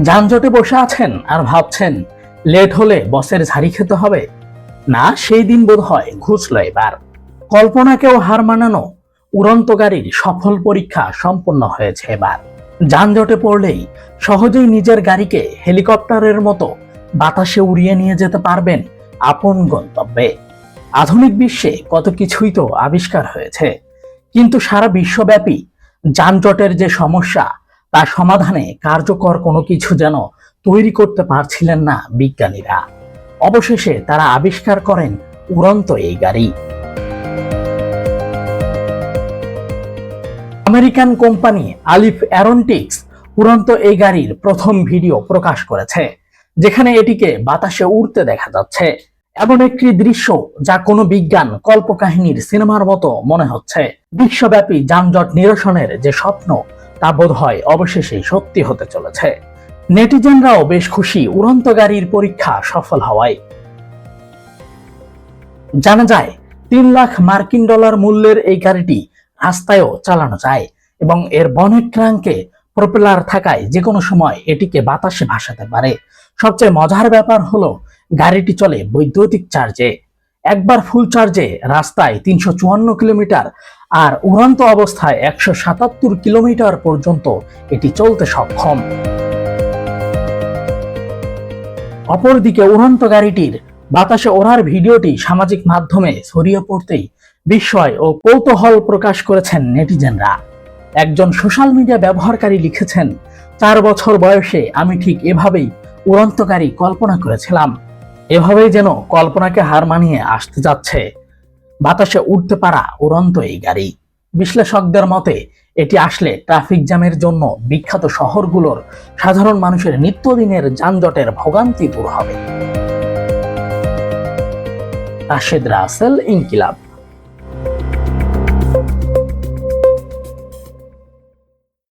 যানজটে বসে আছেন আর ভাবছেন, লেট হলে বসের ঝাড়ি খেতে হবে। না, সেই দিন বোধ হয় ঘুষল এবার। কল্পনাকেও হার মানানো উড়ন্ত গাড়ির সফল পরীক্ষা সম্পন্ন হয়েছে এবার। যানজটে পড়লেই সহজেই নিজের গাড়িকে হেলিকপ্টারের মতো বাতাসে উড়িয়ে নিয়ে যেতে পারবেন আপন গন্তব্যে। আধুনিক বিশ্বে কত কিছুই তো আবিষ্কার হয়েছে, কিন্তু সারা বিশ্বব্যাপী যানজটের যে সমস্যা তার সমাধানে কার্যকর কোনো কিছু যেন তৈরি করতে পারছিলেন না বিজ্ঞানীরা। অবশেষে তারা আবিষ্কার করেন উড়ন্ত এই গাড়ি। আমেরিকান কোম্পানি আলিফ অ্যারোনটিক্স উড়ন্ত এই গাড়ির প্রথম ভিডিও প্রকাশ করেছে, যেখানে এটিকে বাতাসে উড়তে দেখা যাচ্ছে। এমন একটি দৃশ্য যা কোনো বিজ্ঞান কল্পকাহিনীর সিনেমার মতো মনে হচ্ছে। বিশ্বব্যাপী যানজট নিরসনের যে স্বপ্ন তা বোধ হয় অবশেষে সত্যি হতে চলেছে। নেটিজেনরাও বেশ খুশি উড়ন্ত গাড়ির পরীক্ষা সফল হওয়ায়। জানা যায়, তিন লাখ মার্কিন ডলার মূল্যের এই গাড়িটি রাস্তায়ও চালানো যায় এবং এর বনেট ট্রাঙ্কে প্রপেলার থাকায় যে কোনো সময় এটিকে বাতাসে ভাসাতে পারে। সবচেয়ে মজার ব্যাপার হলো, গাড়িটি চলে বৈদ্যুতিক চার্জে। একবার ফুল চার্জে রাস্তায় তিনশো চুয়ান্ন কিলোমিটার আর উড়ন্ত অবস্থায় একশো সাতাত্তর কিলোমিটার পর্যন্ত এটি চলতে সক্ষম। অপরদিকে উড়ন্ত গাড়িটির বাতাসে ওড়ার ভিডিওটি সামাজিক মাধ্যমে ছড়িয়ে পড়তেই বিস্ময় ও কৌতূহল প্রকাশ করেছেন নেটিজেনরা। একজন সোশ্যাল মিডিয়া ব্যবহারকারী লিখেছেন, চার বছর বয়সে আমি ঠিক এভাবেই উড়ন্ত গাড়ি কল্পনা করেছিলাম। এভাবেই যেন কল্পনাকে হার মানিয়ে আসতে যাচ্ছে। বাতাসে উঠতে পারা উড়ন্ত এই গাড়ি। বিশ্লেষকদের মতে, এটি আসলে ট্রাফিক জ্যামের জন্য বিখ্যাত শহরগুলোর সাধারণ মানুষের নিত্যদিনের যানজটের ভোগান্তি দূর হবে। রাশেদ রাসেল, ইনকিলাব।